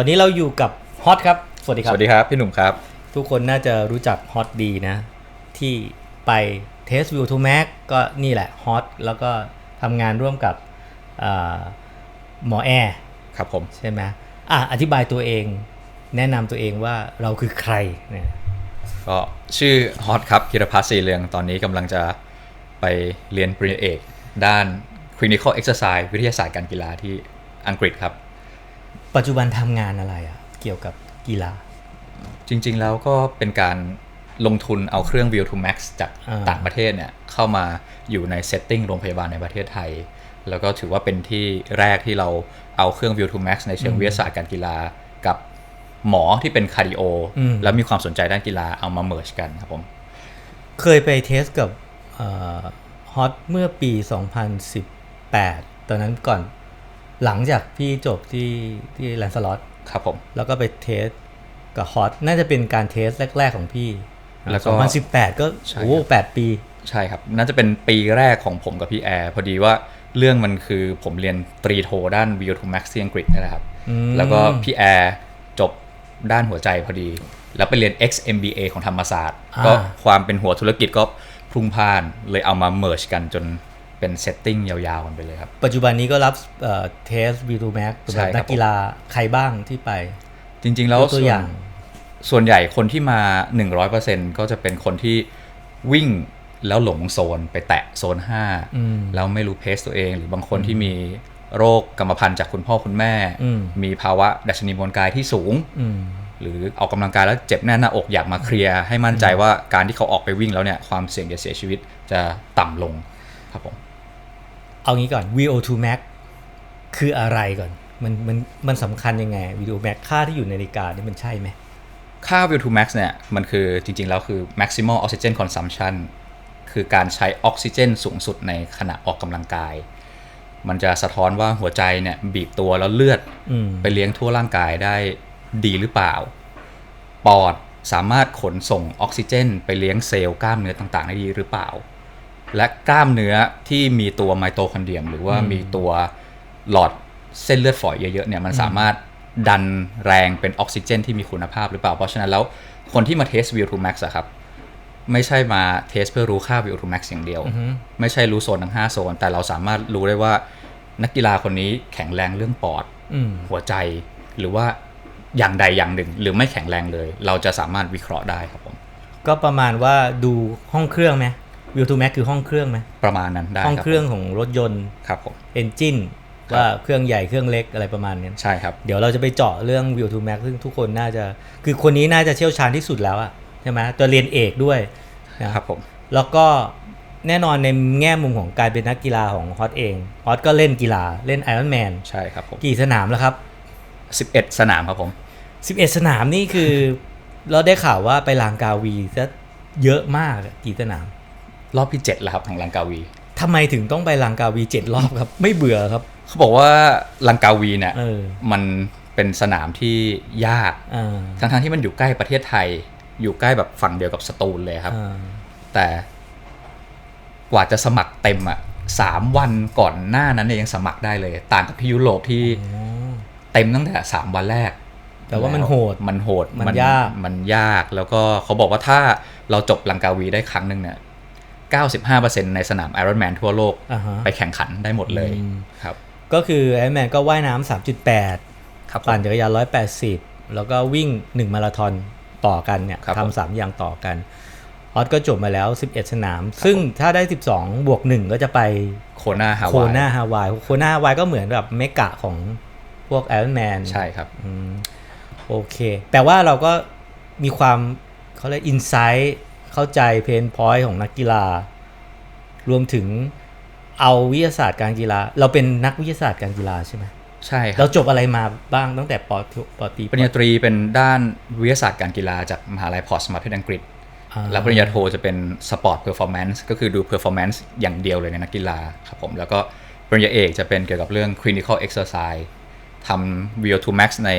ตอนนี้เราอยู่กับฮอตครับ สวัสดีคสรับวัสดีครับ พี่หนุ่มครับ ทุกคนน่าจะรู้จักฮอตดีนะ ที่ไปเทสวิวทูแม็กก็นี่แหละฮอตแล้วก็ทำงานร่วมกับอ่าหมอแอร์ครับผม ใช่ไหมอะอธิบายตัวเองแนะนำตัวเองว่าเราคือใครเนี่ยก็ชื่อฮอตครับกิรพัฒน์ศรีเรืองตอนนี้กำลังจะไปเรียนปริญญาเอก ด้าน clinical exercise วิทยาศาสตร์การกีฬาที่อังกฤษครับ ปัจจุบันทำงานอะไรอะเกี่ยวกับกีฬา จริง ๆ แล้วก็เป็นการลงทุนเอาเครื่อง View to Max จากอ่า ต่างประเทศเนี่ยเข้ามาอยู่ในเซตติ้งโรงพยาบาลในประเทศไทย แล้วก็ถือว่าเป็นที่แรกที่เราเอาเครื่อง View to Max ในเชิงวิทยาศาสตร์การกีฬากับหมอที่เป็นคาร์ดิโออืมแล้วมีความสนใจด้านกีฬาเอามาเมิร์กันครับผม เคยไปเทสกับฮอตเมื่อปี 2018 ตอนนั้นก่อน หลังจากพี่จบที่ที่แลนสลอตครับผม แล้วก็ไปเทสกับฮอตน่าจะเป็นการเทสแรก ๆ ของพี่แล้วก็2018 ก็ใช่โอ้ครับแปดปี ใช่ครับ น่าจะเป็นปีแรกของผมกับพี่แอร์พอดีว่าเรื่องมันคือผมเรียนตรีโทด้าน View to Max ที่อังกฤษนี่แหละครับอืมแล้วก็พี่แอร์จบด้านหัวใจพอดี แล้วไปเรียน XMBA ของธรรมศาสตร์อ่าก็ความเป็นหัวธุรกิจก็พรุ่งพล่านเลยเอามาเมิร์ชกันจน เป็นเซตติ้งยาวๆกันไปเลยครับ ปัจจุบันนี้ก็รับเทสวีทูแม็กสำหใช่รับครับนักกีฬาใครบ้างที่ไป จริงๆแล้วยกตัวส่วนอย่าง ส่วนใหญ่คนที่มา 100%ก็จะเป็นคนที่วิ่งแล้วหลงโซนไปแตะโซนอืม5แล้วไม่รู้เพสตัวเอง หรือบางคนที่มีโรคกรรมพันธุ์จากคุณพ่อคุณแม่อืมมีภาวะดัชนีมวลกายที่สูงอืมหรือออกกำลังกายแล้วเจ็บแน่นหน้าอกอยากมาเคลียร์ให้มั่นใจว่าการที่เขาออกไปวิ่งแล้วเนี่ยความเสี่ยงจะเสียชีวิตจะต่ำลงครับผม เอางี้ก่อน VO2 max คืออะไรก่อน มันมันมันสำคัญยังไง VO2 max ค่าที่อยู่ในนาฬิกานี่มันใช่ไหม ค่า VO2 max เนี่ย มันคือจริงๆ แล้วคือ maximal oxygen consumption คือการใช้ออกซิเจนสูงสุดในขณะออกกำลังกาย มันจะสะท้อนว่าหัวใจเนี่ยบีบตัวแล้วเลือดอืมไปเลี้ยงทั่วร่างกายได้ดีหรือเปล่า ปอดสามารถขนส่งออกซิเจน ไปเลี้ยงเซลล์กล้ามเนื้อต่างๆ ได้ดีหรือเปล่า และกล้ามเนื้อที่มีตัวไมโตคอนเดรียม หรือว่าอืมมีตัวหลอดเส้นเลือดฝอยเยอะๆเนี่ยมันสามารถดันแรงเป็นออกซิเจนที่มีคุณภาพหรือเปล่า เพราะฉะนั้นแล้วคนที่มาเทส VO2 max อะครับ ไม่ใช่มาเทสเพื่อรู้ค่า VO2 max อย่างเดียวอือฮึไม่ใช่รู้โซนทั้ง 5 โซน แต่เราสามารถรู้ได้ว่านักกีฬาคนนี้แข็งแรงเรื่องปอดอืมหัวใจหรือว่าอย่างใดอย่างหนึ่ง หรือไม่แข็งแรงเลย เราจะสามารถวิเคราะห์ได้ครับผมก็ประมาณว่าดูห้องเครื่องไหม VO2 max คือห้องเครื่องไหมประมาณนั้นได้ห้องครับเครื่องของรถยนต์ครับผม engine ครับว่าเครื่องใหญ่เครื่องเล็กอะไรประมาณเนี้ยใช่ครับ เดี๋ยวเราจะไปเจาะเรื่อง VO2 max ซึ่งทุกคนน่าจะ คือคนนี้น่าจะเชี่ยวชาญที่สุดแล้วอะใช่ไหมตัวเรียนเอกด้วยนะครับผมแล้วก็แน่นอนในแง่มุมของการเป็นนักกีฬาของฮอตเองฮอตก็เล่นกีฬาเล่นไอรอนแมนใช่ครับผมกี่สนามแล้วครับ11 สนามครับผม11 สนามนี่คือ เราได้ข่าวว่าไปลางกาวีซะเยอะมากอะกี่สนาม รอบที่7แล้วครับของลังกาวีทำไมถึงต้องไปลางกาวีเจ็ดรอบครับ ไม่เบื่อครับ เขาบอกว่าลังกาวีเนี่ยเออมันเป็นสนามที่ยากอ่าทั้งๆที่มันอยู่ใกล้ประเทศไทย อยู่ใกล้แบบฝั่งเดียวกับสตูลเลยครับอ่าแต่กว่าจะสมัครเต็มอะสามวันก่อนหน้านั้นเนี่ยยังสมัครได้เลย ต่างกับที่ยุโรปที่อ๋อเต็มตั้งแต่สามวันแรก แต่ว่ามันโหดมันโหดมันยากมันยากแล้วก็เขาบอกว่าถ้าเราจบลังกาวีได้ครั้งหนึ่งเนี่ย 95%ในสนามไอรอนแมนทั่วโลกอ่าฮะไปแข่งขันได้หมดเลยอืมครับก็คือไอแมนก็ว่ายน้ำสามจุดแปดครับผมปั่นจักรยานร้อยแปดสิบแล้วก็วิ่งหนึ่งมาราธอนต่อกันเนี่ยครับผมทำสามอย่างต่อกันฮอตก็จบมาแล้ว 11 สนาม ซึ่งถ้าได้ 12 บวก 1 ก็จะไปโคนาฮาวายโคนาฮาวายโคนาฮาวายก็เหมือนแบบเมกะของพวกไอรอนแมนใช่ครับอืมโอเค แต่ว่าเราก็มีความเขาเรียกอินไซต์ เข้าใจเพนพอยต์ของนักกีฬา รวมถึงเอาวิทยาศาสตร์การกีฬา เราเป็นนักวิทยาศาสตร์การกีฬาใช่ไหมใช่ครัเราบจบอะไรมาบ้างตั้งแต่ปโทปตรีปริญญาตรีเป็นด้านวิทยาศาสตร์การกีฬาจากมหาลัยพอร์ตสมาร์ทประเทศอังกฤษอ่าแล้วปริญญาโทจะเป็นสปอร์ตเพอร์ฟอร์แมนซ์ก็คือดูเพอร์ฟอร์แมนซ์อย่างเดียวเลยในนักกีฬาครับผมแล้วก็ปริญญาเอกจะเป็นเกี่ยวกับเรื่อง clinical exercise ทำ VO2 max ใน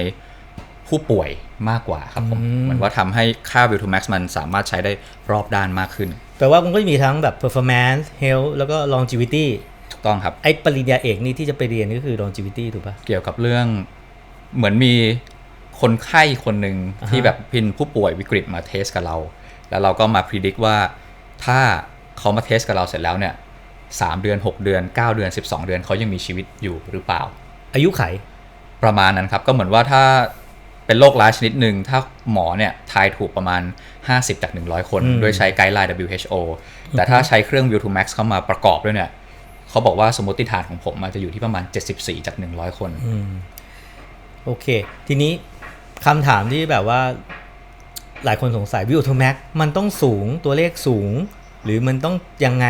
ผู้ป่วยมากกว่าครับผมอืมเหมือนว่าทำให้ค่า VO2 max มันสามารถใช้ได้รอบด้านมากขึ้นแปลว่ามันก็จะมีทั้งแบบ performance health แล้วก็ longevity ถูกต้องครับ ไอ้ปริญญาเอกนี่ที่จะไปเรียนก็คือ longevity ถูกปะเกี่ยวกับเรื่องเหมือนมีคนไข้คนหนึ่งอ่าฮะที่แบบเป็นผู้ป่วยวิกฤตมาเทสกับเรา แล้วเราก็มาพิจิตว่าถ้าเขามาเทสกับเราเสร็จแล้วเนี่ยสามเดือน 6 เดือน 9 เดือน 12 เดือนเขายังมีชีวิตอยู่หรือเปล่า อายุไขประมาณนั้นครับ ก็เหมือนว่าถ้า เป็นโรคร้ายชนิดหนึ่งถ้าหมอเนี่ยทายถูกประมาณ 50 จาก 100 คนอืมด้วยใช้ไกด์ไลน์ WHO แต่ถ้าใช้เครื่อง View to Max เข้ามาประกอบด้วยเนี่ยเขาบอกว่าสมมติฐานของผมมันจะอยู่ที่ประมาณ 74 จาก 100 คนอืมโอเค ทีนี้คำถามที่แบบว่าหลายคนสงสัยวิวโทแม็กมันต้องสูงตัวเลขสูง หรือมันต้องยังไง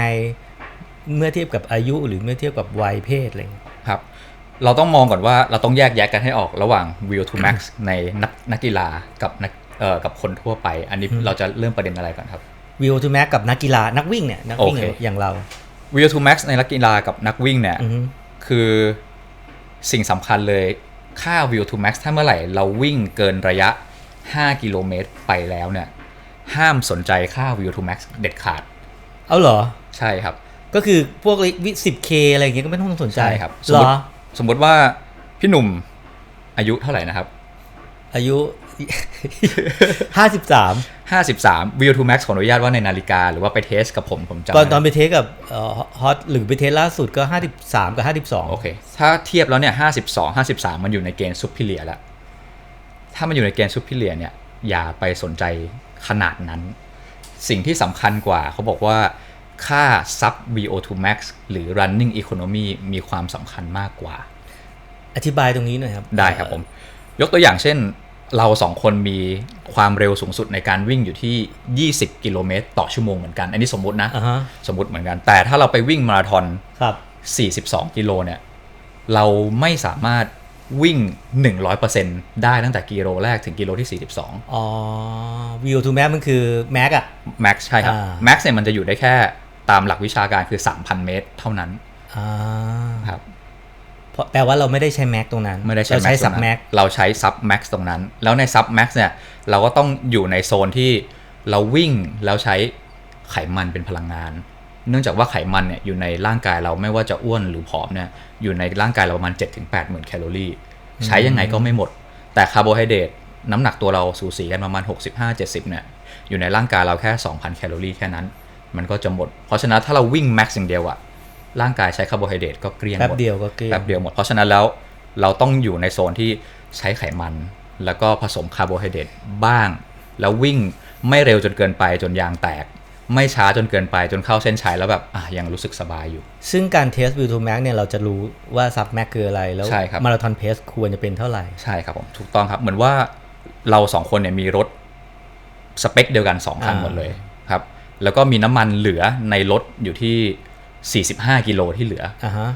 เมื่อเทียบกับอายุหรือเมื่อเทียบกับวัยเพศอะไรเงี้ยครับ เราต้องมองก่อนว่าเราต้องแยกแยะกันให้ออกระหว่าง View to Max ในนักนักกีฬากับนักเอ่อกับคนทั่วไป อันนี้เราจะเริ่มประเด็นอะไรก่อนครับวิวโทแม็กกับนักกีฬานักวิ่งเนี่ยนักวิ่งโอเค อย่างเรา View to Max ในนักกีฬากับนักวิ่งเนี่ย อือฮึ คือสิ่งสำคัญเลยค่า View to Max ถ้าเมื่อไหร่เราวิ่งเกินระยะ 5 กิโลเมตรไปแล้วเนี่ย ห้ามสนใจค่า View to Max เด็ดขาดเอาเหรอ ใช่ครับ ก็คือพวกวิสิบเคอะไรอย่างเงี้ยก็ไม่ต้องสนใจใช่ครับสมเหรมอติ สมมติว่าพี่หนุ่มอายุเท่าไหร่นะครับ อายุ ห้าสิบสาม53 View to Max ขออนุญาตว่าในนาฬิกา หรือว่าไปเทสกับผมผมจำตอนตอนไม่ไปเทสกับฮอตหรือไปเทสล่าสุดก็ห้าสิบสามกับห้าสิบสองโอเค ถ้าเทียบแล้วเนี่ย 52 53 มันอยู่ในเกณฑ์ซุปพิเลียแล้ว ถ้ามันอยู่ในเกณฑ์ซุปพิเลียเนี่ย อย่าไปสนใจขนาดนั้น สิ่งที่สำคัญกว่าเขาบอกว่า ค่า sub VO2 max หรือ running economy มีความสำคัญมากกว่า อธิบายตรงนี้หน่อยครับ ได้ครับผม ยกตัวอย่างเช่น เราสองคนมีความเร็วสูงสุดในการวิ่งอยู่ที่ 20 กิโลเมตรต่อชั่วโมงเหมือนกัน อันนี้สมมตินะอ่าฮะสมมติเหมือนกัน แต่ถ้าเราไปวิ่งมาราธอนครับ42 กิโลเนี่ย เราไม่สามารถวิ่ง 100%ได้ตั้งแต่กิโลแรกถึงกิโลที่ 42 อ๋อวิวทูแม็กมันคือแม็กอะ max ใช่ครับอ่า max เนี่ยมันจะอยู่ได้แค่ ตามหลักวิชาการคือ 3,000 เมตร เท่านั้นอ่าครับเพราะแปลว่าเราไม่ได้ใช้แม็กตรงนั้นไม่ได้ใช้เราใช้ max สับตรงนั้นแม็กเราใช้ sub max ตรงนั้น แล้วใน sub max เนี่ยเราก็ต้องอยู่ในโซนที่เราวิ่งแล้วใช้ไขมันเป็นพลังงาน เนื่องจากว่าไขมันเนี่ยอยู่ในร่างกายเราไม่ว่าจะอ้วนหรือผอมเนี่ยอยู่ในร่างกายเราประมาณ7-8หมื่นแคลอรี่ใช้ยังไงก็ไม่หมด แต่คาร์โบไฮเดรตน้ำหนักตัวเราสูสีกันประมาณ 65-70เนี่ยอยู่ในร่างกายเราแค่ 2,000 แคลอรี่แค่นั้น มันก็จะหมด เพราะฉะนั้นถ้าเราวิ่งแม็กซ์อย่างเดียวอะร่างกายใช้คาร์โบไฮเดรตก็เกลี้ยงหแป๊บมดเดียวก็เกลี้ยงแป๊บเดียวหมด เพราะฉะนั้นแล้วเราต้องอยู่ในโซนที่ใช้ไขมัน แล้วก็ผสมคาร์โบไฮเดรตบ้าง แล้ววิ่งไม่เร็วจนเกินไปจนยางแตก ไม่ช้าจนเกินไปจนเข้าเส้นชัยแล้วแบบอะยังรู้สึกสบายอยู่ ซึ่งการเทสวิวทูแม็กเนี่ยเราจะรู้ว่าซับแม็กคืออะไรแล้วใช่ครับมาราธอนเพสควรจะเป็นเท่าไหร่ใช่ครับผมถูกต้องครับเหมือนว่าเราสองคนเนี่ยมีรถสเปคเดียวกัน2คันอ่าหมดเลยครับ แล้วก็มีน้ำมันเหลือในรถอยู่ที่ 45 กิโลที่เหลือ อ่าฮะ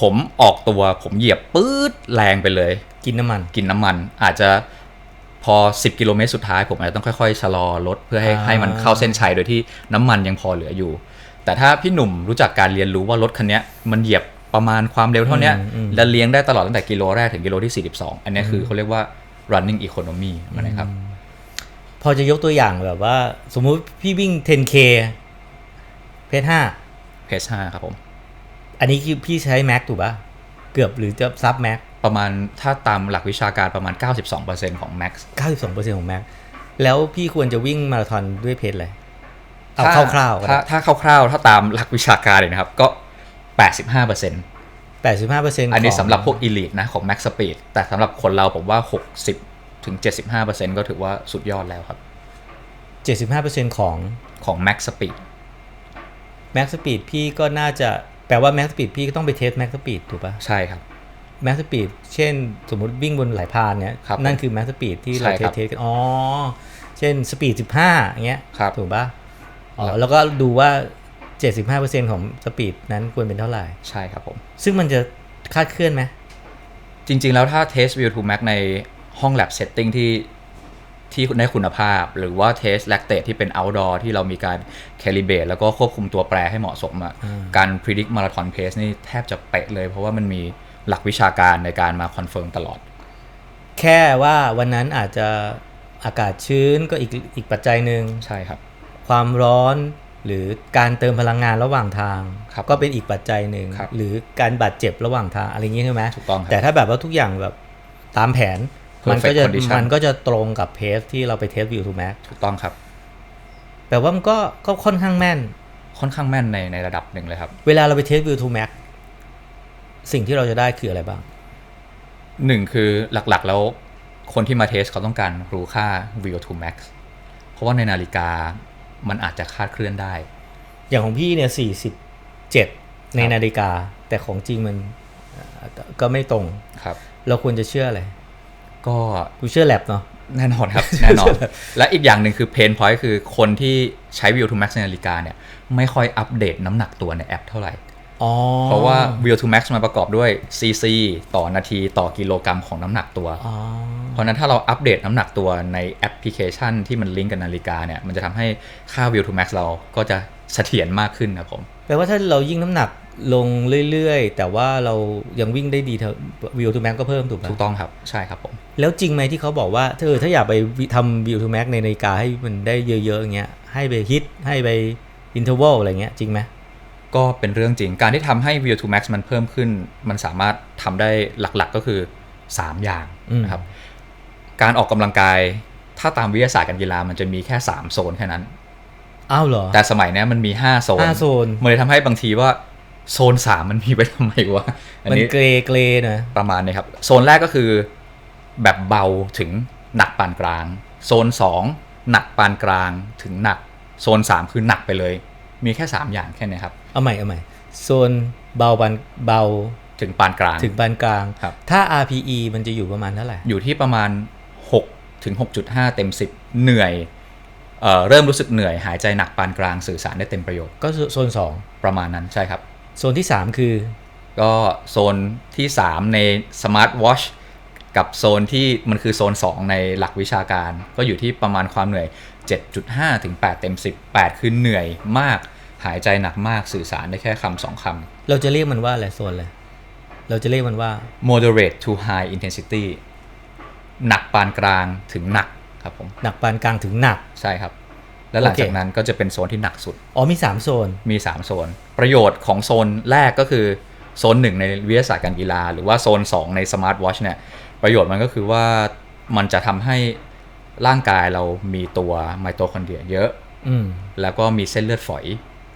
ผมออกตัวผมเหยียบปื๊ดแรงไปเลย กินน้ำมันกินน้ำมันอาจจะพอ 10 กิโลเมตรสุดท้าย ผมอาจจะต้องค่อยๆชะลอรถเพื่อให้อ่าให้มันเข้าเส้นชัยโดยที่น้ำมันยังพอเหลืออยู่ แต่ถ้าพี่หนุ่มรู้จักการเรียนรู้ว่ารถคันเนี้ยมันเหยียบประมาณความเร็วเท่าเนี้ยอืมอืมและเลี้ยงได้ตลอดตั้งแต่กิโลแรกถึงกิโลที่ 42 อันเนี้ยคือเขาเรียกว่า running economy มันนะครับ พอจะยกตัวอย่างแบบว่า สมมุติพี่วิ่ง 10K เพสห้าเพจ5ครับผม อันนี้คือพี่ใช้แม็กถูกปะเกือบหรือจะซับแม็กประมาณถ้าตามหลักวิชาการประมาณ 92%ของ max 92%ของแม็กแล้วพี่ควรจะวิ่งมาราธอนด้วยเพจอะไรเอาถ้คร่าวๆก็ถ้าได้ถ้าคร่าวๆ ถ้าตามหลักวิชาการเลยนะครับ ก็ 85% 85%อันนี้ขงสำหรับพวก elite นะของ max speed แต่สำหรับคนเราผมว่า 60 ถึง 75%ก็ถือว่าสุดยอดแล้วครับ 75%ของของ max speed Max Speed พี่ก็น่าจะแปลว่า Max Speed พี่ก็ต้องไปเทส Max Speed ถูกปะใช่ครับ Max Speed เช่นสมมุติวิ่งบนหลายพานเนี้ยครับนั่นคือ Max Speed ที่เราใช่เทครัสบเทสกันอ๋อเช่น Speed 15อย่างเงี้ยครับถูกปะอ๋อครับแล้วก็ดูว่า 75%ของ Speed นั้นควรเป็นเท่าไหร่ ใช่ครับผม ซึ่งมันจะคลาดเคลื่อนไหม จริง ๆ แล้วถ้า test view to max ใน ห้อง lab setting ที่ที่ได้คุณภาพ หรือว่า test lactate ที่เป็น outdoor ที่เรามีการ calibrate แล้วก็ควบคุมตัวแปรให้เหมาะสมอะการ predict marathon pace นี่แทบจะเป๊ะเลย เพราะว่ามันมีหลักวิชาการในการมา confirm ตลอด แค่ว่าวันนั้นอาจจะอากาศชื้นก็อีกอีกปัจจัยหนึ่งใช่ครับ ความร้อนหรือการเติมพลังงานระหว่างทางครับก็เป็นอีกปัจจัยหนึ่งครับหรือการบาดเจ็บระหว่างทางอะไรอย่างนี้ใช่ไหมถูกต้องครับแต่ถ้าแบบว่าทุกอย่างแบบตามแผน มันก็ perfect จะ condition มันก็จะตรงกับเพสที่เราไปเทสวิวทูแม็กถูกต้องครับ แปลว่ามันก็ก็ค่อนข้างแม่น ค่อนข้างแม่นในในระดับหนึ่งเลยครับ เวลาเราไปเทสวิวทูแม็กสิ่งที่เราจะได้คืออะไรบ้างหนึ่งคือหลักๆแล้วคนที่มาเทสเขาต้องการรู้ค่า VO2 max เพราะว่าในนาฬิกามันอาจจะคลาดเคลื่อนได้ อย่างของพี่เนี่ยสี่สิบเจ็ดในนาฬิกา แต่ของจริงมันเอ่อก็ก็ไม่ตรงครับ เราควรจะเชื่ออะไร ก็กูเชื่อแลบเนาะแน่นอนครับ แน่นอน และอีกอย่างหนึ่งคือเพนพอยต์คือคนที่ใช้ VO2 max ในนาฬิกาเนี่ย ไม่ค่อยอัปเดตน้ำหนักตัวในแอปเท่าไหร่อ๋อเพราะว่า VO2 max มันประกอบด้วย cc ต่อนาทีต่อกิโลกรัมของน้ำหนักตัวอ๋อเพราะฉะนั้นถ้าเราอัปเดตน้ำหนักตัวในแอปพลิเคชันที่มันลิงก์กับนาฬิกาเนี่ย มันจะทำให้ค่า VO2 max เราก็จะเสถียรมากขึ้นครับผม แปลว่าถ้าเรายิ่งน้ำหนัก ลงเรื่อยๆ แต่ว่าเรายังวิ่งได้ดีเท่าวิวทูแม็กก็เพิ่มถูกไหมถูกต้องครับใช่ครับผมแล้วจริงไหมที่เขาบอกว่าเธอถ้าอยากไปทำวิวทูแม็กในนาฬิกาให้มันได้เยอะๆอย่างเงี้ยให้ไปฮิตให้ไปอินเทอร์วัลอะไรเงี้ยจริงไหมก็เป็นเรื่องจริงการที่ทำให้ VO2 max มันเพิ่มขึ้น มันสามารถทำได้หลักๆก็คือ 3 อย่างนะครับ การออกกำลังกาย ถ้าตามวิทยาศาสตร์การกีฬามันจะมีแค่ 3 โซนแค่นั้น อ้าวเหรอ แต่สมัยเนี้ยมันมี 5 โซนห้าโซนมันเลยทำให้บางทีว่า โซน3มันมีไว้ทำไมวะอันมันนี้เกรเกรนะประมาณนี้ครับ โซนแรกก็คือแบบเบาถึงหนักปานกลาง โซน2หนักปานกลางถึงหนัก โซน3คือหนักไปเลย มีแค่3อย่างแค่เนี้ยครับ เอาใหม่เอาใหม่โซนเบาปานเบาถึงปานกลาง ถึงปานกลาง ครับ ถ้า RPE มันจะอยู่ประมาณเท่าไหร่ อยู่ที่ประมาณ6ถึง6.5 เต็ม 10 เหนื่อยเอ่อเริ่มรู้สึกเหนื่อยหายใจหนักปานกลางสื่อสารได้เต็มประโยชน์ก็โซนสองประมาณนั้นใช่ครับ โซนที่สามคือ ก็โซนที่ 3 ในสมาร์ทวอชกับโซนที่มันคือโซน 2 ในหลักวิชาการ ก็อยู่ที่ประมาณความเหนื่อย 7.5 ถึง 8 เต็ม 10 8 คือเหนื่อยมากหายใจหนักมากสื่อสารได้แค่คำสองคเราจะเรียกมันว่าอะไรโซนอะไรเราจะเรียกมันว่าำ moderate to high intensity หนักปานกลางถึงหนักครับผม หนักปานกลางถึงหนักใช่ครับ แล้วหลังโอเคจากนั้นก็จะเป็นโซนที่หนักสุด อ๋อมีสามโซน มี 3 โซน ประโยชน์ของโซนแรกก็คือโซน1ในวิทยาศาสตร์การกีฬา หรือว่าโซน 2 ในสมาร์ทวอชเนี่ยประโยชน์มันก็คือว่ามันจะทำให้ร่างกายเรามีตัวไมโตคอนเดรียเยอะอืมแล้วก็มีเส้นเลือดฝอย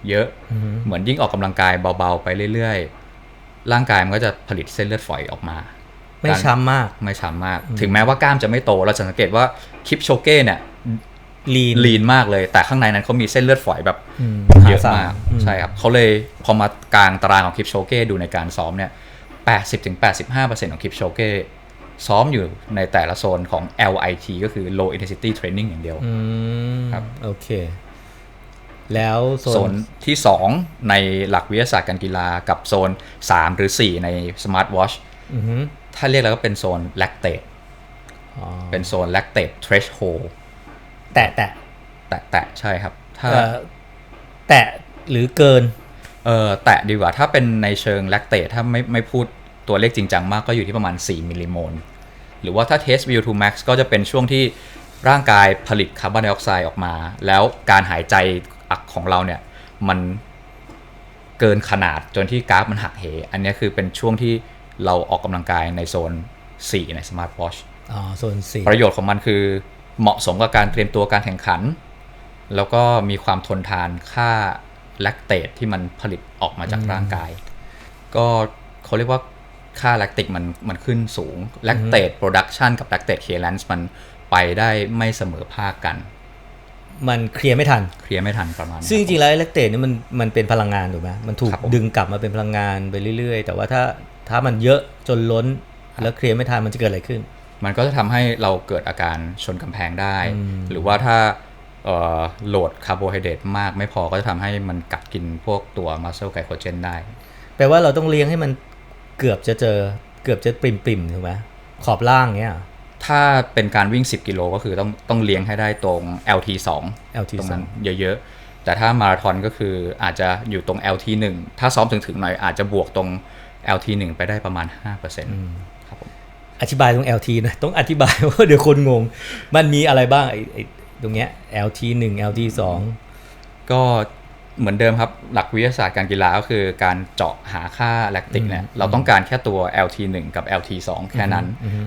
เยอะอืมเหมือนยิ่งออกกำลังกายเบาๆไปเรื่อยๆ ร่างกายมันก็จะผลิตเส้นเลือดฝอยออกมาไม่ช้ำมาก ไม่ช้ำมาก ถึงแม้ว่ากล้ามจะไม่โต เราจะสังเกตว่าคลิปโชเก้เนี่ย ลีนลีนมากเลย แต่ข้างในนั้นเขามีเส้นเลือดฝอยแบบอืมเยอะหศลมากอืมใช่ครับเขาเลยพอมากลางตารางของคลิปโชเก้ดูในการซ้อมเนี่ย80-85%ของคลิปโชเก้ซ้อมอยู่ในแต่ละโซนของ LIT ก็คือ low intensity training อย่างเดียวอืมครับโอเค แล้วโซโซนนที่ 2 ในหลักวิทยาศาสตร์การกีฬากับโซน 3 หรือ 4 ใน Smart Watch อือหือถ้าเรียกแล้วก็เป็นโซน lactate อ๋อเป็นโซน lactate threshold แตะแตะแตะแตะใช่ครับ ถ้าเอ่อแตะหรือเกิน เออแตะดีกว่าถ้าเป็นในเชิง lactate ถ้าไม่ไม่พูดตัวเลขจริงจังมากก็อยู่ที่ประมาณ 4 มิลลิโมล หรือว่าถ้าเทส VO2 max ก็จะเป็นช่วงที่ร่างกายผลิตคาร์บอนไดออกไซด์ออกมา แล้วการหายใจอักของเราเนี่ย มันเกินขนาดจนที่กราฟมันหักเห อันนี้คือเป็นช่วงที่เราออกกำลังกายในโซน 4 ใน Smart Watch อ๋อโซนสี่ประโยชน์ของมันคือ เหมาะสมกับการเตรียมตัวการแข่งขัน แล้วก็มีความทนทานค่าแลคเตตที่มันผลิตออกมาจากร่างกาย ก็เขาเรียกว่าค่าแลคติกมันมันขึ้นสูงแลคเตตโปรดักชันกับแลคเตตเคเลนซ์มันไปได้ไม่เสมอภาคกัน มันเคลียร์ไม่ทัน เคลียร์ไม่ทันประมาณนั้นซึ่งจริงๆแล้วแลคเตตนี่มันมันเป็นพลังงานถูกไหมมันถูกครับผมดึงกลับมาเป็นพลังงานไปเรื่อยๆ แต่ว่าถ้าถ้ามันเยอะจนล้นแล้วเคลียร์ไม่ทันมันจะเกิดอะไรขึ้น มันก็จะทำให้เราเกิดอาการชนกำแพงได้อืมหรือว่าถ้าเอ่อโหลดคาร์โบไฮเดรตมากไม่พอก็จะทำให้มันกัดกินพวกตัวมัสเซลไกโคเจนได้ แปลว่าเราต้องเลี้ยงให้มันเกือบจะเจอเกือบจะปริมปริมๆถูกไหมขอบล่างเนี้ยถ้าเป็นการวิ่ง 10 กิโลก็คือต้องต้องเลี้ยงให้ได้ตรง LT 2 LT ตรงสอนั้งนเยอะๆ แต่ถ้ามาราธอนก็คืออาจจะอยู่ตรง LT 1ถ้าซ้อมถึงๆหน่อยอาจจะบวกตรง LT 1ไปได้ประมาณ5%ครับผม อธิบายตรง LT หนะต้องอธิบายว่าเดี๋ยวคนงง มันมีอะไรบ้างไอ้ไอ้ตรงเนี้ย LT 1 LT 2 ก็เหมือนเดิมครับ หลักวิทยาศาสตร์การกีฬาก็คือการเจาะหาค่าแลคติกเนี่ยเราต้องการแค่ตัว LT1 กับ LT2 แค่นั้น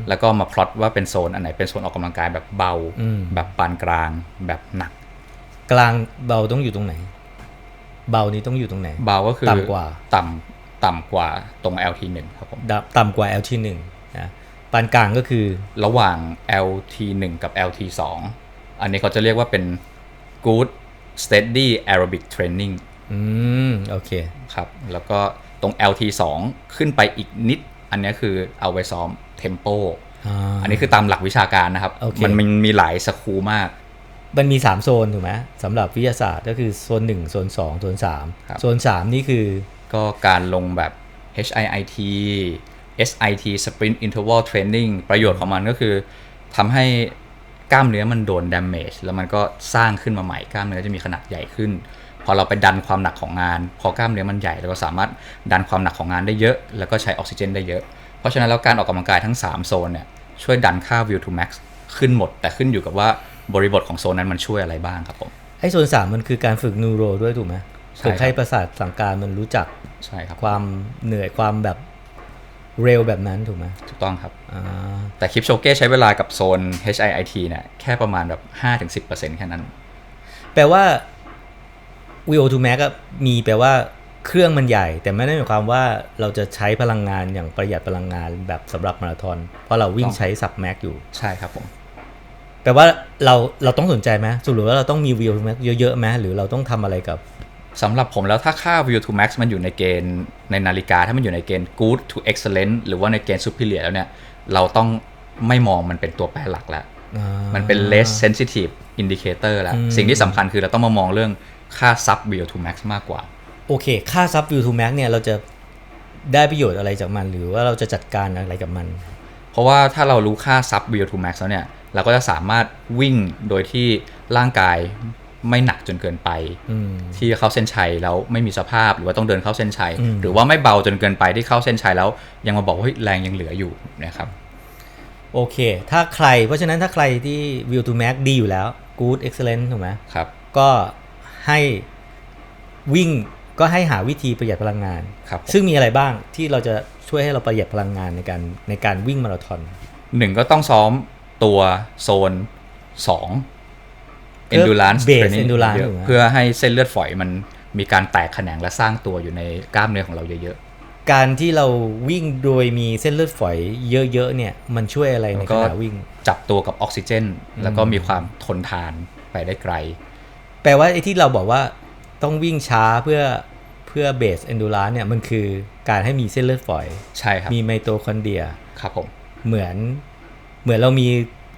แล้วก็มาพลอตว่าเป็นโซนอันไหนเป็นโซนออกกำลังกายแบบเบาอืมแบบปานกลางแบบหนัก กลางเบาต้องอยู่ตรงไหน เบานี้ต้องอยู่ตรงไหน เบาก็คือต่ำกว่า ต่ำต่ำกว่าตรง LT1 ครับผมดต่ำกว่า LT 1นะ ปานกลางก็คือ ระหว่าง LT1 กับ LT2 อันนี้เขาจะเรียกว่าเป็น good steady aerobic training อืมโอเคครับ แล้วก็ตรง LT2 ขึ้นไปอีกนิด อันนี้คือเอาไว้ซ้อม tempo อ่าอันนี้คือตามหลักวิชาการนะครับโอเคมันมันมีหลายสคูลมาก มันมี 3 โซนถูกไหมสำหรับวิทยาศาสตร์ก็คือโซน 1 โซน 2 โซนครับ3โซน 3 นี่คือ ก็การลงแบบ HIIT SIT Sprint Interval Training ประโยชน์ของมันก็คือทำให้กล้ามเนื้อมันโดน damage แล้วมันก็สร้างขึ้นมาใหม่กล้ามเนื้อจะมีขนาดใหญ่ขึ้น พอเราไปดันความหนักของงาน พอกล้ามเนื้อมันใหญ่เราก็สามารถดันความหนักของงานได้เยอะ แล้วก็ใช้ออกซิเจนได้เยอะ เพราะฉะนั้นแล้วการออกกำลังกายทั้ง 3 โซนเนี่ยช่วยดันค่า VO2 max ขึ้นหมด แต่ขึ้นอยู่กับว่าบริบทของโซนนั้นมันช่วยอะไรบ้างครับผมไอ้โซน 3 มันคือการฝึกนูโรด้วยถูกไหมใช่ฝึกให้ครับประสาทสั่งการมันรู้จักใช่ครับความเหนื่อยความแบบ เร็วแบบนั้นถูกไหมถูกต้องครับอ่าแต่คลิปโชเก้ใช้เวลากับโซน HIIT เนี่ยแค่ประมาณแบบ5-10%แค่นั้น แปลว่า VO2 max อะมีแปลว่าเครื่องมันใหญ่ แต่ไม่ได้หมายความว่าเราจะใช้พลังงานอย่างประหยัดพลังงานแบบสำหรับมาราธอนเพราะเราวิ่งต้องใช้สับแม็กอยู่ใช่ครับผมแปลว่าเราเราต้องสนใจไหมสรุปว่าเราต้องมี VO2 max เยอะๆไหมหรือเราต้องทำอะไรกับ สำหรับผมแล้วถ้าค่า VO2 max มันอยู่ในเกณฑ์ในนาฬิกาถ้ามันอยู่ในเกณฑ์ good to excellent หรือว่าในเกณฑ์ superior แล้วเนี่ยเราต้องไม่มองมันเป็นตัวแปรหลักแล้ว มันเป็น less sensitive indicator แล้วอืมสิ่งที่สำคัญคือเราต้องมามองเรื่องค่า sub VO2 max มากกว่า โอเค ค่าซับ VO2 max เนี่ยเราจะได้ประโยชน์อะไรจากมัน หรือว่าเราจะจัดการอะไรกับมัน เพราะว่าถ้าเรารู้ค่า sub VO2 max แล้วเนี่ย เราก็จะสามารถวิ่งโดยที่ร่างกาย ไม่หนักจนเกินไปที่เข้าเส้นชัยแล้วไม่มีสภาพหรือว่าต้องเดินเข้าเส้นชัย หรือว่าไม่เบาจนเกินไปที่เข้าเส้นชัยแล้วยังมาบอกว่าแรงยังเหลืออยู่นะครับโอเค ถ้าใคร เพราะฉะนั้นถ้าใครที่ view to max ดีอยู่แล้ว good excellent ถูกไหมครับ ก็ให้วิ่งก็ให้หาวิธีประหยัดพลังงานครับซึ่งมีอะไรบ้างที่เราจะช่วยให้เราประหยัดพลังงานในการในการวิ่งมาราธอนหนึ่งก็ต้องซ้อมตัวโซน 2 endurance เส training endurance เพื่อให้เส้นเลือดฝอยมันมีการแตกแขนงและสร้างตัวอยู่ในกล้ามเนื้อของเราเยอะๆการที่เราวิ่งโดยมีเส้นเลือดฝอยเยอะๆเนี่ย มันช่วยอะไรในขณะวิ่ง จับตัวกับออกซิเจน แล้วก็มีความทนทานไปได้ไกล แปลว่าไอ้ที่เราบอกว่าต้องวิ่งช้าเพื่อเพื่อเบสเอนดูรานเนี่ยมันคือการให้มีเส้นเลือดฝอย ใช่ครับมีไมโตคอนเดรียครับผม เหมือนเหมือนเรามี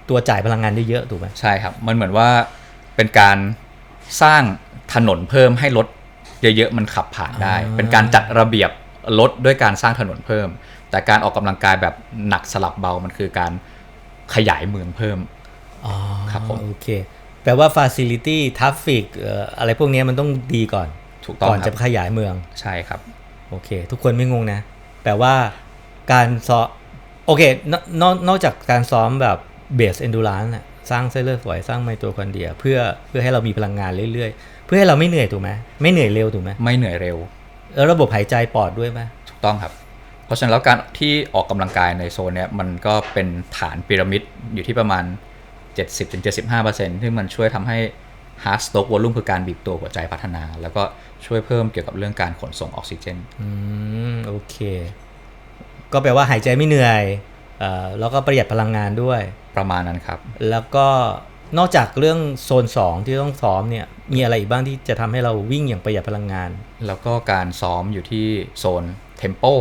ตัวจ่ายพลังงานเยอะๆถูกไหม ใช่ครับ มันเหมือนว่า เป็นการสร้างถนนเพิ่มให้รถเยอะๆมันขับผ่านได้ เป็นการจัดระเบียบรถด้วยการสร้างถนนเพิ่ม แต่การออกกำลังกายแบบหนักสลับเบามันคือการขยายเมืองเพิ่มอ๋อครับผมโอเค แปลว่า facility traffic เอ่ออะไรพวกเนี้ยมันต้องดีก่อนถูกต้องก่อนคจะรับขยายเมืองใช่ครับ โอเค ทุกคนไม่งงนะ แปลว่าการซ้อมโอเคนอกนอกนอกจากการซ้อมแบบเบส endurance น่ะ สร้างเส้นเลือดฝอยสร้างไมโตคอนเดรีย เพื่อเพื่อให้เรามีพลังงานเรื่อยๆ เพื่อให้เราไม่เหนื่อยถูกไหมไม่เหนื่อยเร็วถูกไหมไม่เหนื่อยเร็ว แล้วระบบหายใจปอดด้วยไหมถูกต้องครับ เพราะฉะนั้นแล้วการที่ออกกำลังกายในโซนเนี้ยมันก็เป็นฐานพีระมิดอยู่ที่ประมาณ 70-75%ซึ่งมันช่วยทำให้ heart stroke volume คือการบีบตัวหัวใจพัฒนา แล้วก็ช่วยเพิ่มเกี่ยวกับเรื่องการขนส่งออกซิเจน อืม โอเค ก็แปลว่าหายใจไม่เหนื่อยเอ่อ แล้วก็ประหยัดพลังงานด้วยประมาณนั้นครับ แล้วก็นอกจากเรื่องโซน 2 ที่ต้องซ้อมเนี่ยมีอะไรอีกบ้างที่จะทำให้เราวิ่งอย่างประหยัดพลังงาน แล้วก็การซ้อมอยู่ที่โซน tempo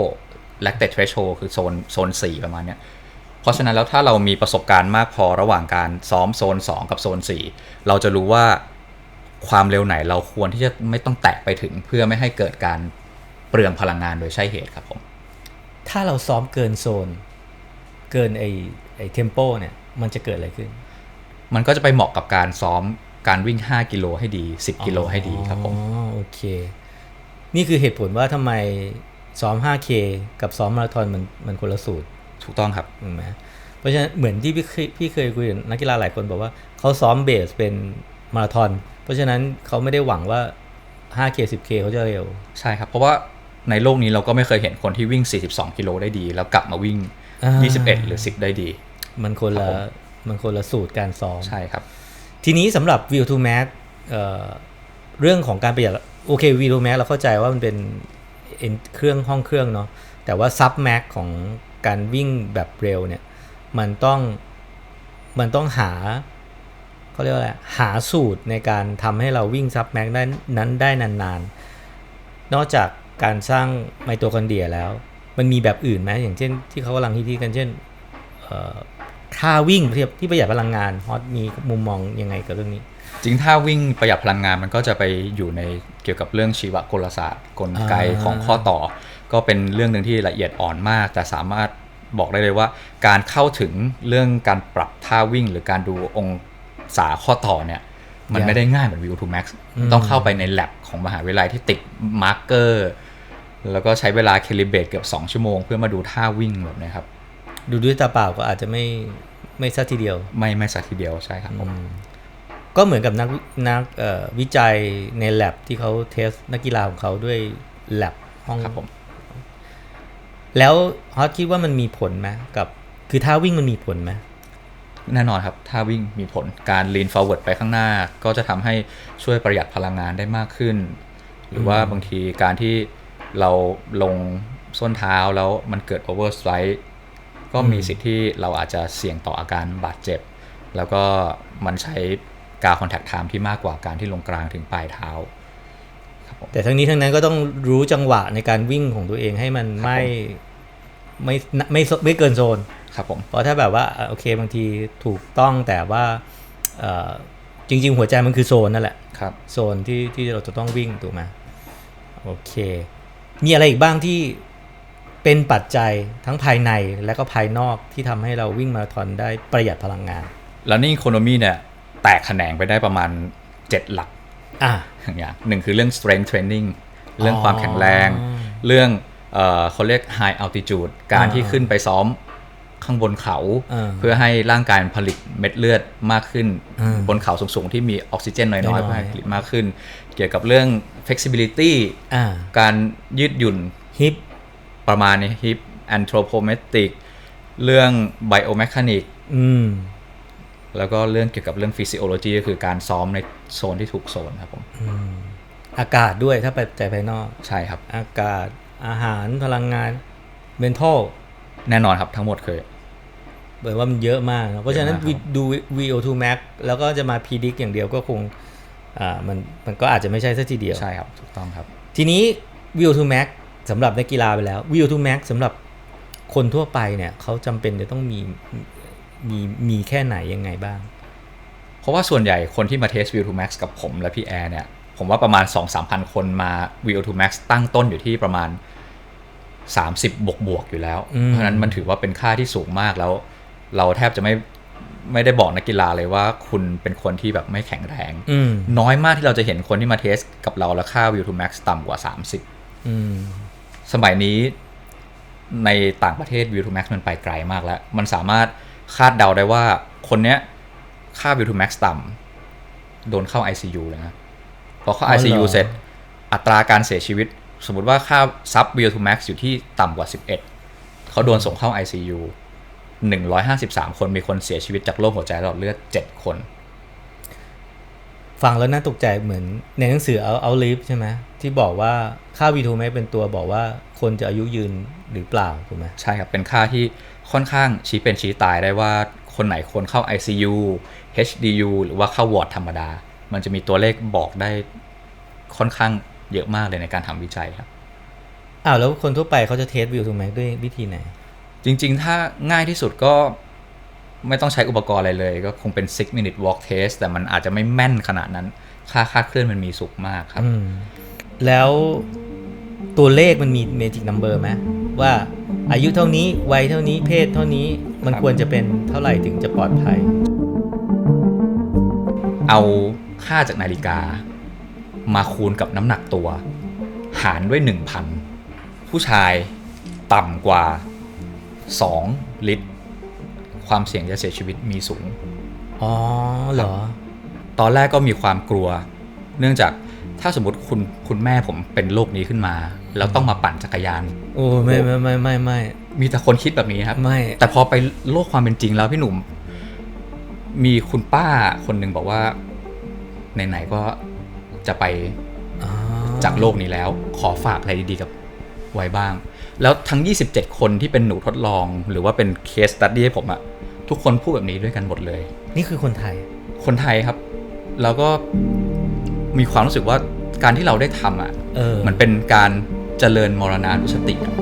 lactate threshold คือโซนโซน 4 ประมาณเนี้ยเพราะฉะนั้นแล้วถ้าเรามีประสบการณ์มากพอระหว่างการซ้อมโซน 2 กับโซน 4 เราจะรู้ว่าความเร็วไหนเราควรที่จะไม่ต้องแตะไปถึงเพื่อไม่ให้เกิดการเปลืองพลังงานโดยใช่เหตุครับผมถ้าเราซ้อมเกินโซน เกินไอไอเทมโปเนี่ยมันจะเกิดอะไรขึ้น มันก็จะไปเหมาะกับการซ้อมการวิ่ง 5 กิโลให้ดี 10 กิโลให้ดีครับผมอ๋อโอเค นี่คือเหตุผลว่าทำไมซ้อม 5K กับซ้อมมาราธอนมันมันคนละสูตร ถูกต้องครับถูกไหมเพราะฉะนั้นเหมือนที่พี่เคยพี่เคยคุยกับนักกีฬาหลายคนบอกว่าเขาซ้อมเบสเป็นมาราธอน เพราะฉะนั้นเขาไม่ได้หวังว่า 5K 10K เขาจะเร็ว ใช่ครับ เพราะว่าในโลกนี้เราก็ไม่เคยเห็นคนที่วิ่ง 42 กิโลได้ดี แล้วกลับมาวิ่งอ่า 21 หรือ 10 ได้ดี มันคนละครับผมมันคนละสูตรการซ้อม ใช่ครับ ทีนี้สำหรับ View to Max เอ่อเรื่องของการประหยัดโอเค View to Max เราเข้าใจว่ามันเป็นเอ็นเครื่องห้องเครื่องเนาะแต่ว่า Sub Max ของการวิ่งแบบเร็วเนี่ย มันต้องมันต้องหาเขาเรียกว่าอะไรหาสูตรในการทำให้เราวิ่ง Sub Max ได้นั้นได้นานๆ นอกจากการสร้างไมโตคอนเดรียแล้ว มันมีแบบอื่นไหมอย่างเช่น ที่เขากำลังฮิตกันเช่นท่าวิ่งที่ที่ประหยัดพลังงานฮอตมีมุมมองยังไงกับเรื่องนี้ จริงถ้าวิ่งประหยัดพลังงานมันก็จะไปอยู่ในเกี่ยวกับเรื่องชีวกลศาสตร์กลไกของข้อต่อ ก็เป็นเรื่องหนึ่งที่ละเอียดอ่อนมาก แต่สามารถบอกได้เลยว่า การเข้าถึงเรื่องการปรับท่าวิ่ง หรือการดูองศาข้อต่อเนี่ยมันไม่ได้ง่ายเหมือน View to Max ต้องเข้าไปใน lab ของมหาวิทยาลัยที่ติดมาร์กเกอร์ แล้วก็ใช้เวลาเคลิเบตเกือบ 2 ชั่วโมง เพื่อมาดูท่าวิ่งแบบเนี้ยครับ ดูด้วยตาเปล่าก็อาจจะไม่ไม่ซะทีเดียว ไม่ไม่สักทีเดียวใช่ครับผมก็เหมือนกับนักวินักเอ่อวิจัยใน lab ที่เขาเทสนักกีฬาของเขาด้วย lab ห้องครับผม แล้วฮอตคิดว่ามันมีผลไหมกับ คือท่าวิ่งมันมีผลไหมแน่นอนครับถ้าวิ่งมีผลการ lean forward ไปข้างหน้า ก็จะทำให้ช่วยประหยัดพลังงานได้มากขึ้น หรือว่าบางทีการที่ เราลงส้นเท้าแล้วมันเกิด over stride ก็มีสิทธิ์ที่เราอาจจะเสี่ยงต่ออาการบาดเจ็บ แล้วก็มันใช้การ contact time ที่มากกว่าการที่ลงกลางถึงปลายเท้า แต่ทั้งนี้ทั้งนั้นก็ต้องรู้จังหวะในการวิ่งของตัวเองให้มันไม่ไม่ไม่ไม่ไม่เกินโซนครับผมเพราะถ้าแบบว่าอะโอเคบางทีถูกต้องแต่ว่าเอ่อจริง ๆ หัวใจมันคือโซนนั่นแหละครับโซนที่ที่เราจะต้องวิ่งถูกไหมโอเค มีอะไรอีกบ้างที่เป็นปัจจัยทั้งภายในและก็ภายนอกที่ทำให้เราวิ่งมาราธอนได้ประหยัดพลังงาน แล้วนี่ economy เนี่ย แตกแขนงไปได้ประมาณ 7 หลักอะอย่างอย่างหนึ่งคือเรื่อง strength training เรื่องความแข็งแรงอ๋อเรื่องเออเขาเรียก high altitude การที่อ่าขึ้นไปซ้อมข้างบนเขาอ่าเพื่อให้ร่างกายมันผลิตเม็ดเลือดมากขึ้นอ่าบนเขาสูงๆ ที่มีออกซิเจนน้น้ออยยๆๆเพื่อให้ผลิตมากขึ้น เกี่ยวกับเรื่อง flexibility อ่าการยืดหยุ่นฮิปประมาณนี้ hip anthropometric เรื่อง biomechanic อืมแล้วก็เรื่องเกี่ยวกับเรื่อง physiology ก็คือการซ้อมในโซนที่ถูกโซนครับผมอากาศด้วยถ้าไปใจภายนอก ใช่ครับ อากาศอาหารพลังงาน mental แน่นอนครับทั้งหมดเคยเหมือนว่ามันเยอะมากนะเพราะฉะนั้นเยอะมากครับดู VO2 max แล้วก็จะมา predict อย่างเดียวก็คงอ่า มันมันก็อาจจะไม่ใช่ซะทีเดียว ใช่ครับ ถูกต้องครับ ทีนี้ VO2 max สำหรับนักกีฬาไปแล้ว VO2 max สำหรับคนทั่วไปเนี่ยเขาจำเป็นจะต้องมีมีมีแค่ไหนยังไงบ้าง เพราะว่าส่วนใหญ่คนที่มาเทส View to Max กับผมและพี่แอร์เนี่ย ผมว่าประมาณ 2-3พันคนมา View to Max ตั้งต้นอยู่ที่ประมาณ 30 บวกบวกๆอยู่แล้วอืมเพราะฉะนั้นมันถือว่าเป็นค่าที่สูงมากแล้ว เราแทบจะไม่ ไม่ได้บอกนักกีฬาเลยว่าคุณเป็นคนที่แบบไม่แข็งแรงอืมน้อยมากที่เราจะเห็นคนที่มาเทสกับเราแล้วค่า View to Max ต่ำกว่า 30อืมสมัยนี้ในต่างประเทศ View to Max มันไปไกลมากแล้ว มันสามารถคาดเดาได้ว่าคนเนี้ยค่า View to Max ต่ำโดนเข้า ICU เลยนะพอเข้าอ๋อเหรอ ICU เสร็จอัตราการเสียชีวิต สมมติว่าค่าซับ View to Max อยู่ที่ต่ำกว่า 11 เขาโดนส่งเข้า ICU 153 คนมีคนเสียชีวิตจากโรคหัวใจหลอดเลือด 7 คน ฟังแล้วน่าตกใจเหมือนในหนังสือเอาเอาลิฟใช่ไหมที่บอกว่าค่า V2 max เป็นตัวบอกว่าคนจะอายุยืนหรือเปล่าถูกไหมใช่ครับ เป็นค่าที่ค่อนข้างชี้เป็นชี้ตายได้ว่าคนไหนควรเข้า ICU HDU หรือว่าเข้าวอร์ดธรรมดา มันจะมีตัวเลขบอกได้ค่อนข้างเยอะมากเลยในการทำวิจัยครับอ้าวแล้วคนทั่วไปเขาจะเทส V2 max ด้วยวิธีไหน จริงๆ ถ้าง่ายที่สุดก็ไม่ต้องใช้อุปกรณ์อะไรเลย ก็คงเป็น6 minute walk test แต่มันอาจจะไม่แม่นขนาดนั้น ค่าคาดเคลื่อนมันมีสูงมากครับอืมแล้วตัวเลขมันมี magic number ไหมว่าอายุเท่านี้ วัยเท่านี้เพศเท่านี้มันครับควรจะเป็นเท่าไหร่ถึงจะปลอดภัย เอาค่าจากนาฬิกา มาคูณกับน้ำหนักตัว หารด้วย 1,000 ผู้ชายต่ำกว่า 2 ลิตร ความเสี่ยงจะเสียชีวิตมีสูง อ๋อเหรอ ตอนแรกก็มีความกลัว เนื่องจากถ้าสมมติคุณคุณแม่ผมเป็นโรคนี้ขึ้นมา แล้วต้องมาปั่นจักรยาน โอ้ไม่ไม่ไม่ไม่ไม่มีแต่คนคิดแบบนี้ครับ ไม่ แต่พอไปโลกความเป็นจริงแล้วพี่หนุ่ม มีคุณป้าคนหนึ่งบอกว่าไหนๆก็จะไปอ๋อจากโลกนี้แล้ว ขอฝากอะไรดีๆกับไว้บ้าง แล้วทั้ง 27 คนที่เป็นหนูทดลอง หรือว่าเป็นเคสตัดดี้ให้ผมอะทุกคนพูดแบบนี้ด้วยกันหมดเลย นี่คือคนไทย คนไทยครับ แล้วก็มีความรู้สึกว่าการที่เราได้ทำอะเออมันเป็นการเจริญมรณานุสติอะ